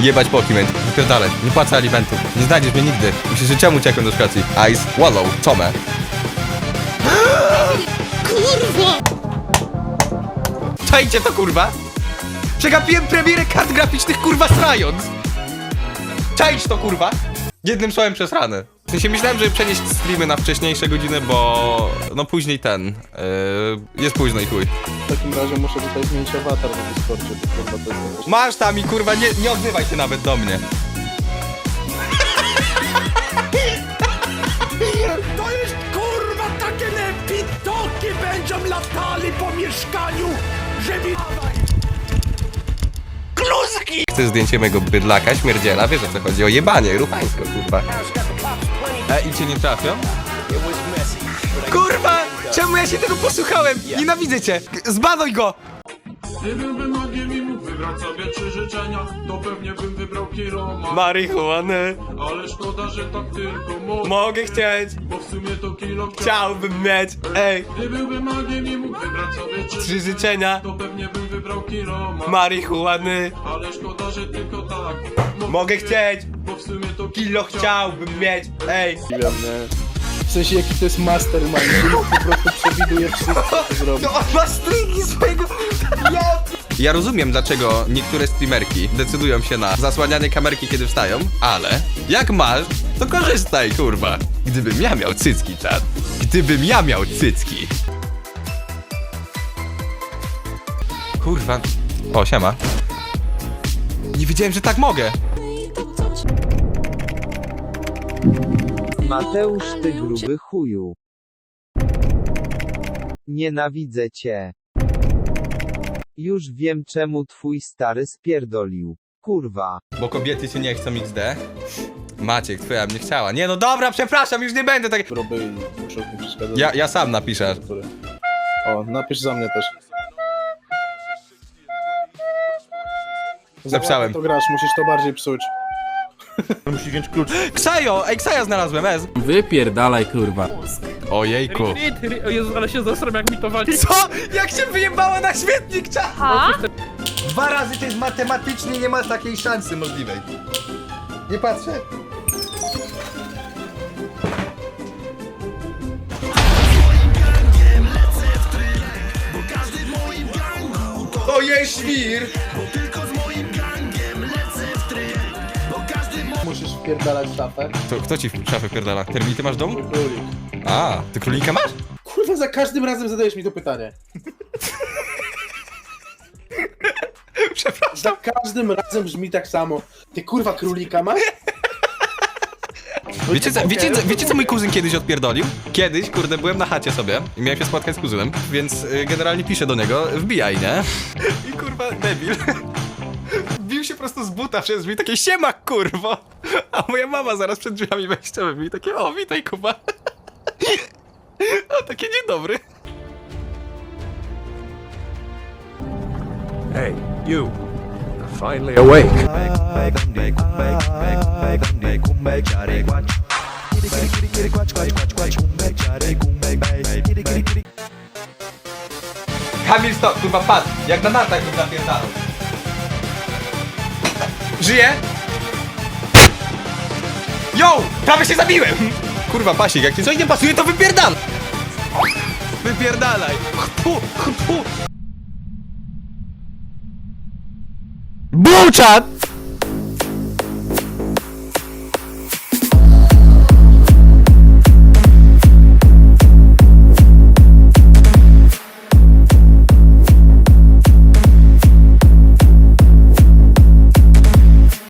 Jebać Pokimane. Wypierdalaj. Nie płacę alimentów. Nie znajdziesz mnie nigdy. Myślisz, że czemu uciekłem do Szkocji? Ice, Wallow, Tome. Kurwa! Czajcie to, kurwa! Przegapiłem premierę kart graficznych, kurwa, srając! Czaić to, kurwa! Jednym słowem przez ranę. W sensie myślałem, żeby przenieść streamy na wcześniejsze godziny, bo no później ten. Yy, jest późno i chuj. W takim razie muszę tutaj zmienić awatar na Discordzie, bo kurwa to jest Masz tam i kurwa, nie, nie odzywaj się nawet do mnie. To jest kurwa takie nepitoki będą latali po mieszkaniu, żeby... Kluski! Chcę zdjęcie mojego bydlaka, śmierdziela, wiesz o co chodzi, o jebanie, ruchańsko, kurwa. E, i cię nie trafią? Kurwa! Czemu ja się tego posłuchałem? Nienawidzę cię! Zbanuj go! Wybrać sobie trzy życzenia, to pewnie bym wybrał Kiroma. Marihuanę Ale szkoda, że tak tylko mogę, mogę chcieć, bo w sumie to kilo chciał. chciałbym mieć, ej, Gdy byłbym magiem i mógł wybrać sobie trzy trzy życzenia, to pewnie bym wybrał Kiroma. marihuany, Ale szkoda, że tylko tak mogę chcieć, bo w sumie to kilo chciałbym mieć, ej. W sensie jaki to jest mastermind, który po prostu przewiduje wszystko, co zrobi. No on ma stringi swojego... Ja... rozumiem, dlaczego niektóre streamerki decydują się na zasłanianie kamerki, kiedy wstają, ale jak masz, to korzystaj, kurwa. Gdybym ja miał cycki, czad. Gdybym ja miał cycki. Kurwa. O, siema. Nie wiedziałem, że tak mogę. Mateusz, ty gruby chuju. Nienawidzę cię. Już wiem czemu twój stary spierdolił. Kurwa. Bo kobiety się nie chcą XD. Maciek, twoja mnie chciała. Nie no dobra, przepraszam, już nie będę tak... Próby mi przeszkadzać. Ja, ja sam napiszę. O, napisz za mnie też. Za Napisałem. ładnie to grasz, musisz to bardziej psuć. Musi wziąć klucz. Ksajo! Ej, Ksaja znalazłem, Ez! Wypierdalaj, kurwa. Ojejku. O Jezu, ale się zasram jak mi to wali. Co? Jak się wyjebała na śmietnik, cza? A? Dwa razy to jest matematycznie, nie ma takiej szansy możliwej. Nie patrzę. Ojej, świr! Musisz wpierdalać szafę. To, kto ci w szafę pierdala? Termity masz w domu? Królik. A, ty królika masz? Kurwa, za każdym razem zadajesz mi to pytanie. Przepraszam. Za każdym razem brzmi tak samo. Ty kurwa królika masz? Wiecie co, wiecie, co- wiecie co mój kuzyn kiedyś odpierdolił? Kiedyś, kurde, byłem na chacie sobie i miałem się spotkać z kuzynem, więc y, generalnie piszę do niego, wbijaj, nie? I kurwa, debil. Wbił się prosto z buta przez drzwi, takie siema, kurwo! A moja mama zaraz przed drzwiami wejściowymi, takie o, witaj, Kuba. O, takie dzień dobry. Hey, you. Finally awake. Kamil stop, kurwa, padł, jak na nartach bym napierdalał. Żyje? Yo! Prawie się zabiłem! Kurwa, pasik, jak ci coś nie pasuje, to wypierdal! Wypierdalaj! Chpu, chpu. Bułczat!